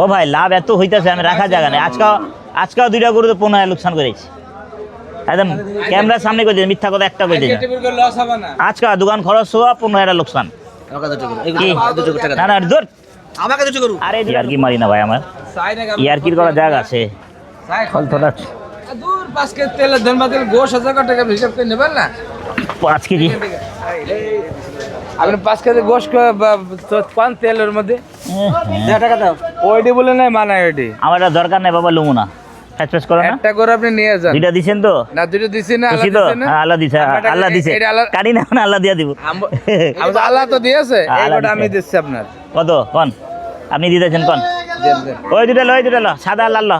ও ভাই লাভ এত হইতেছে আমি রাখার জায়গা নেই আজকাল আজকাল দুইটা গরু তো পনেরো হাজার লোকসান করেছি একদম ক্যামেরার সামনে করে মিথ্যা কথা একটা করে আজকাল দোকান খরচ সহ পনেরো হাজার লোকসান না না দূর আমাকে দুটো করু আরে ইয়ার কি মারি না ভাই আমার কির জায়গা আছে দূর পাঁচ কেজি গোশ হাজার টাকা হিসাব করে নেবেন না পাঁচ কেজি আপনি পাঁচ কেজি গোশ পান তেলের মধ্যে? হ্যাঁ, টাকা দাও। ওইটি বলে নাই মানায় ওইটি আমার এটা দরকার নেই বাবা লুমু না। ফ্যাচ ফ্যাচ করে না। একটা করে আপনি নিয়ে যান। দুইটা দিছেন তো? না দুটো দিছি না আল্লাহ না। হ্যাঁ, আল্লাহ দিছে আল্লাহ দিছে। এটা আল্লাহ- কাটি না আল্লাহ দিয়ে দিব। আম- আমি তো আল্লাহ তো দিয়েছে আল্লাহ এইটা আমি। দিচ্ছি আপনার। কত? কন? আপনি দিতেছেন কন। ওই দুটা লো ওই দুটা লো সাদা আর লাল লো।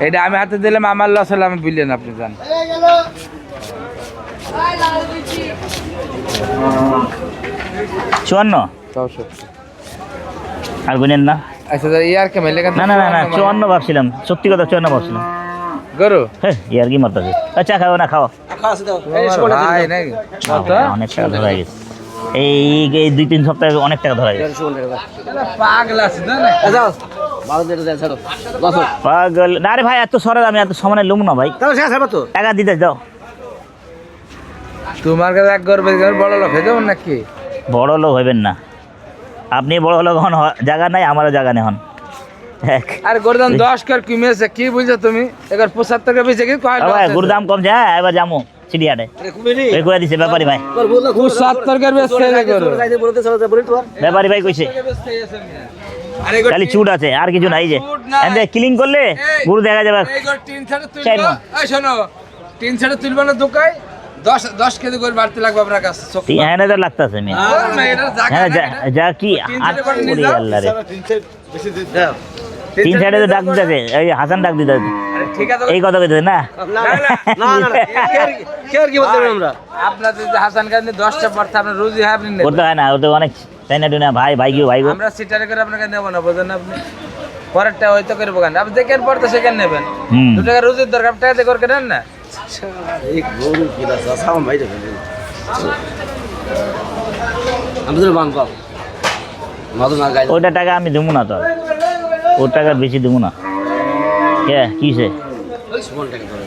এটা আমি হাতে দিলাম আমার লস হলে আমি বুঝলেন আপনি জান চুয়ান্ন? আর গুনেন না? আচ্ছা ইয়ার কে মেলে না না না না চুয়ান্ন ভাবছিলাম। সত্যি কথা চুয়ান্ন ভাবছিলাম। গরু? হ্যাঁ ইয়ার কি মারতেছে? আচ্ছা খাও না খাও। অনেক টাকা ধরা গেছে। এই এই দুই তিন সপ্তাহে অনেক টাকা ধরা গেছে। পাগল না রে ভাই এত সরে আমি এত সমানে লুম না ভাই। টাকা দিতে যাও। তোমার কাছে এক গরু বেশি বড় লোক হয়ে যাবেন নাকি? বড় লোক হইবেন না। আপনি বড় লোক হন জায়গা নাই আমারও জায়গা নেই হন। আর গরুর দশ কর কমেছে কি বুঝছ তুমি? এবার পঁচাত্তর কে বেঁচে কি কয় ও ভাই গুরু দাম কমছে হ্যাঁ এবার যামু চিড়িয়াটে ওই করে দিছে ব্যাপারী ভাই। পঁচাত্তর কে ব্যাপারী কইছে। খালি চুট আছে আর কিছু নাই যে। চুট ক্লিন করলে গুরু দেখা যাবে। শোনো টিন ছাড়ে তুলবো না দোকায়? দশ দশ কেজি করে বাড়তে লাগবে আপনার কাছে চোখ হ্যাঁ তো লাগতেছে হ্যাঁ যা- কি আল্লাহ রে তিন সাইডে তো ডাক দিতেছে এই হাসান ডাক আছে এই কথা কইতেছে না না না না কে আর- কে আর কি বলতে আমরা আপনার যদি হাসান খান দশটা পড়তে আপনার রোজই হয় আপনি করতে হয় না ওতে অনেক তাই না টুনা ভাই ভাই গিয়ে ভাই গো আমরা সিটারে করে আপনাকে নেব না বোঝেন আপনি পরেরটা হয়তো করব কেন আপনি দেখেন পড়তে সেখানে নেবেন হুম দু টাকা রোজের দরকার টাকা দিয়ে করে নেন না ওইটা টাকা আমি দেবো না তো ওর টাকা বেশি দেবো না। কে? কিসে সমান টাকা ধরে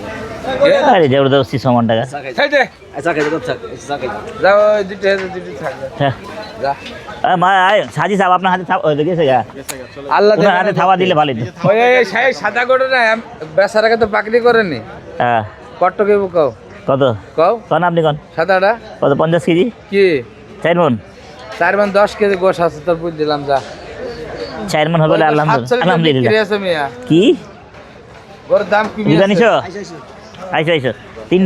আরে জবরদস্তি সমান টাকা। আচ্ছা আচ্ছা হ্যাঁ। মা আয়, সাজি সাহেব আপনার হাতে থাবা হয়ে গেছে গা। আল্লাহ হাতে থাবা দিলে সেই সাদা করে না বেচারাকে তো পাকড়ি করেনি। হ্যাঁ। কট্ট কেবু কও? কত? কও? কন আপনি কন? সাদাটা কত পঞ্চাশ কেজি? কি? চার মন? চার মন দশ কেজি গোস আছে তোর বুঝ দিলাম যা। চার মন হবে আলহামদুলিল্লাহ কি? ওর দাম কি জানিস আইসো আইসো। তিনটা